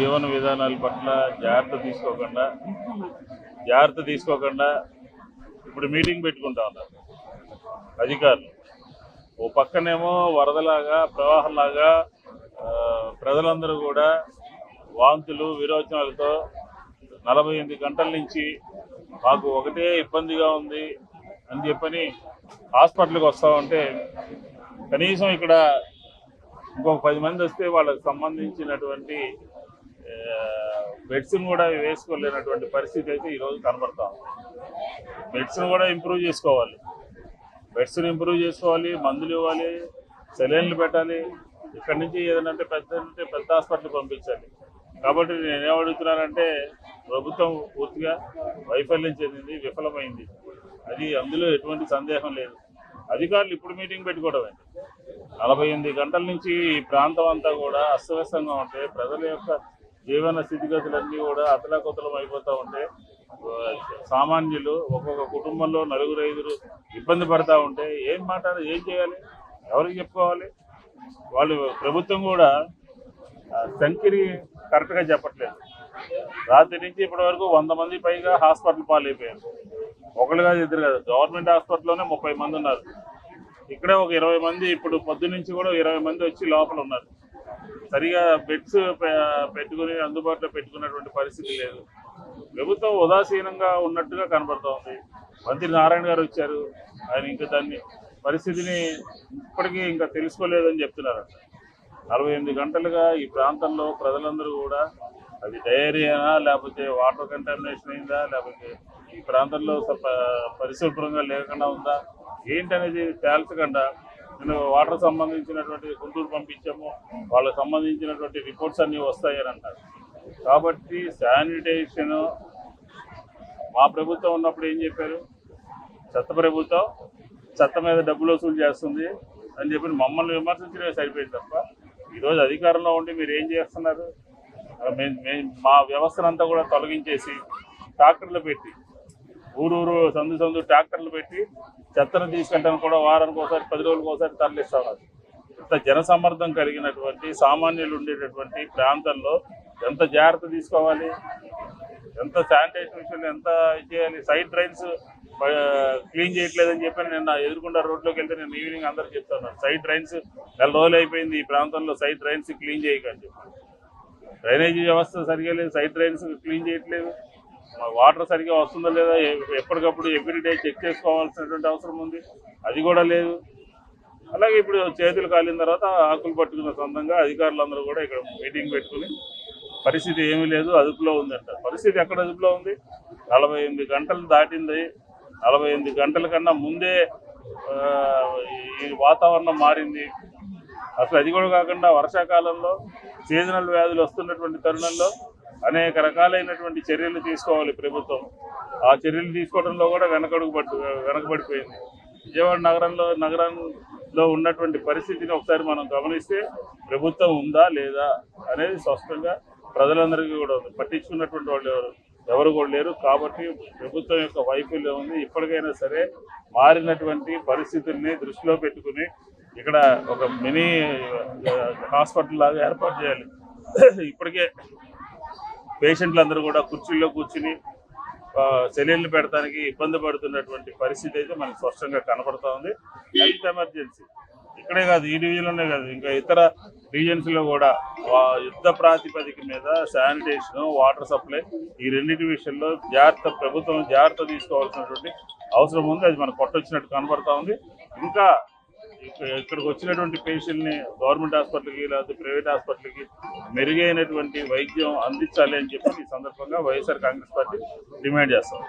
జీవన విధానాల పట్ల జాగ్రత్త తీసుకోకుండా జాగ్రత్త తీసుకోకుండా ఇప్పుడు మీటింగ్ పెట్టుకుంటా ఉన్నారు అధికారులు. ఓ పక్కనేమో వరదలాగా ప్రవాహంలాగా ప్రజలందరూ కూడా వాంతులు విరోచనాలతో నలభై ఎనిమిది గంటల నుంచి మాకు ఒకటే ఇబ్బందిగా ఉంది అని చెప్పని హాస్పిటల్కి వస్తూ ఉంటే కనీసం ఇక్కడ ఇంకొక పది మంది వస్తే వాళ్ళకి సంబంధించినటువంటి మెడిసిన్ కూడా వేసుకోలేనటువంటి పరిస్థితి అయితే ఈరోజు కనబడతా మెడిసిన్ కూడా ఇంప్రూవ్ చేసుకోవాలి. మెడిసిన్ ఇంప్రూవ్ చేసుకోవాలి మందులు ఇవ్వాలి సెలైన్లు పెట్టాలి. ఇక్కడి నుంచి ఏదైనా అంటే పెద్ద అంటే పెద్ద హాస్పిటల్ పంపించాలి. కాబట్టి నేనేం అడుగుతున్నానంటే ప్రభుత్వం పూర్తిగా వైఫల్యం చెందింది విఫలమైంది. అది అందులో ఎటువంటి సందేహం లేదు. అధికారులు ఇప్పుడు మీటింగ్ పెట్టుకోవడమే నలభై ఎనిమిది గంటల నుంచి ఈ ప్రాంతం అంతా కూడా అస్తవ్యస్తంగా ఉంటే ప్రజల యొక్క జీవన స్థితిగతులన్నీ కూడా అతలాకుతలం అయిపోతూ ఉంటే సామాన్యులు ఒక్కొక్క కుటుంబంలో నలుగురు ఐదురు ఇబ్బంది పడతా ఉంటే ఏం మాట్లాడాలి ఏం చేయాలి? ఎవరికి చెప్పుకోవాలి? వాళ్ళు ప్రభుత్వం కూడా సంఖ్యని కరెక్ట్గా చెప్పట్లేదు. రాత్రి నుంచి ఇప్పటి వరకు వంద మంది పైగా హాస్పిటల్ పాలైపోయారు. ఒకళ్ళు కాదు ఇద్దరు కాదు. గవర్నమెంట్ హాస్పిటల్లోనే ముప్పై మంది ఉన్నారు. ఇక్కడే ఒక ఇరవై మంది ఇప్పుడు పొద్దు నుంచి కూడా ఇరవై మంది వచ్చి లోపల ఉన్నారు. సరిగా బెడ్స్ పెట్టుకుని అందుబాటులో పెట్టుకున్నటువంటి పరిస్థితి లేదు. ప్రభుత్వం ఉదాసీనంగా ఉన్నట్టుగా కనబడుతూ ఉంది. మంత్రి నారాయణ గారు వచ్చారు. ఆయన ఇంకా దాన్ని పరిస్థితిని ఇప్పటికీ ఇంకా తెలుసుకోలేదని చెప్తున్నారంట నలభై ఎనిమిది గంటలుగా ఈ ప్రాంతంలో ప్రజలందరూ కూడా అది డయేరియానా లేకపోతే వాటర్ కంటామినేషన్ అయిందా లేకపోతే ఈ ప్రాంతంలో పరిశుభ్రంగా లేకుండా ఉందా ఏంటనేది తేల్చకుండా నేను వాటర్ సంబంధించినటువంటి గుంటూరు పంపించాము. వాళ్ళకి సంబంధించినటువంటి రిపోర్ట్స్ అన్నీ వస్తాయని అంటారు. కాబట్టి శానిటేషన్ మా ప్రభుత్వం ఉన్నప్పుడు ఏం చెప్పారు? చెత్త ప్రభుత్వం చెత్త మీద డబ్బులు వసూలు చేస్తుంది అని చెప్పి మమ్మల్ని విమర్శించడమే సరిపోయింది తప్ప ఈరోజు అధికారంలో ఉండి మీరు ఏం చేస్తున్నారు? మా వ్యవస్థనంతా కూడా తొలగించేసి ట్రాక్టర్లు పెట్టి ఊరూరు సందు సందు ట్రాక్టర్లు పెట్టి చెత్తను తీసుకెళ్ళడానికి కూడా వారానికి ఒకసారి పది రోజులకు ఒకసారి తరలిస్తా. ఉన్నారు ఇంత జనసమ్మర్దం కలిగినటువంటి సామాన్యులు ఉండేటటువంటి ప్రాంతంలో ఎంత జాగ్రత్త తీసుకోవాలి? ఎంత శానిటైజ్ విషయంలో ఎంత ఇది చేయాలి? సైడ్ డ్రైన్స్ క్లీన్ చేయట్లేదని చెప్పి నిన్న ఎదుర్కొండ రోడ్లోకి వెళ్తే నేను ఈవినింగ్ అందరూ చెప్తాను సైడ్ డ్రైన్స్ నెల రోజులు అయిపోయింది ఈ ప్రాంతంలో సైడ్ డ్రైన్స్ క్లీన్ చేయకని చెప్పి డ్రైనేజీ వ్యవస్థ సరిగా లేదు సైడ్ డ్రైన్స్ క్లీన్ చేయట్లేదు. వాటర్ సరిగ్గా వస్తుందో లేదా ఎప్పటికప్పుడు ఎవ్రీడే చెక్ చేసుకోవాల్సినటువంటి అవసరం ఉంది. అది కూడా లేదు. అలాగే ఇప్పుడు చేతులు కాలిన తర్వాత ఆకులు పట్టుకున్న సొంతంగా అధికారులందరూ కూడా ఇక్కడ మీటింగ్ పెట్టుకుని పరిస్థితి ఏమీ లేదు అదుపులో ఉందంట. పరిస్థితి ఎక్కడ అదుపులో ఉంది? నలభై ఎనిమిది గంటలు దాటింది. నలభై ఎనిమిది గంటల కన్నా ముందే ఈ వాతావరణం మారింది. అసలు అది కూడా కాకుండా వర్షాకాలంలో సీజనల్ వ్యాధులు వస్తున్నటువంటి తరుణంలో అనేక రకాలైనటువంటి చర్యలు తీసుకోవాలి ప్రభుత్వం. ఆ చర్యలు తీసుకోవడంలో కూడా వెనకడుగు పట్టు వెనకబడిపోయింది. విజయవాడ నగరంలో నగరంలో ఉన్నటువంటి పరిస్థితిని ఒకసారి మనం గమనిస్తే ప్రభుత్వం ఉందా లేదా అనేది స్పష్టంగా ప్రజలందరికీ కూడా ఉంది. పట్టించుకున్నటువంటి వాళ్ళు ఎవరు? ఎవరు కూడా లేరు. కాబట్టి ప్రభుత్వం యొక్క వైఫల్యం ఉంది. ఇప్పటికైనా సరే మారినటువంటి పరిస్థితుల్ని దృష్టిలో పెట్టుకుని ఇక్కడ ఒక మినీ హాస్పిటల్ లాగా ఏర్పాటు చేయాలి. ఇప్పటికే పేషెంట్లు అందరూ కూడా కుర్చీల్లో కూర్చుని ఆ, సెలైన్లు పెడతానికి ఇబ్బంది పడుతున్నటువంటి పరిస్థితి అయితే మనకు స్పష్టంగా కనపడుతూ ఉంది. Health emergency. ఇక్కడే కాదు ఈ డివిజన్లోనే కాదు ఇంకా ఇతర రీజన్స్లో లో కూడా యుద్ధ ప్రాతిపదిక మీద శానిటేషన్ వాటర్ సప్లై ఈ రెండింటి విషయంలో జాగ్రత్త ప్రభుత్వం జాగ్రత్త తీసుకోవాల్సినటువంటి అవసరం ఉంది. అది మనకు కొట్టొచ్చినట్టు కనబడతా ఉంది. ఇంకా ఇక్కడికి వచ్చినటువంటి పేషెంట్ని గవర్నమెంట్ హాస్పిటల్కి లేకపోతే ప్రైవేట్ హాస్పిటల్కి మెరుగైనటువంటి వైద్యం అందించాలి అని చెప్పి ఈ సందర్భంగా వైఎస్ఆర్ కాంగ్రెస్ పార్టీ డిమాండ్ చేస్తాం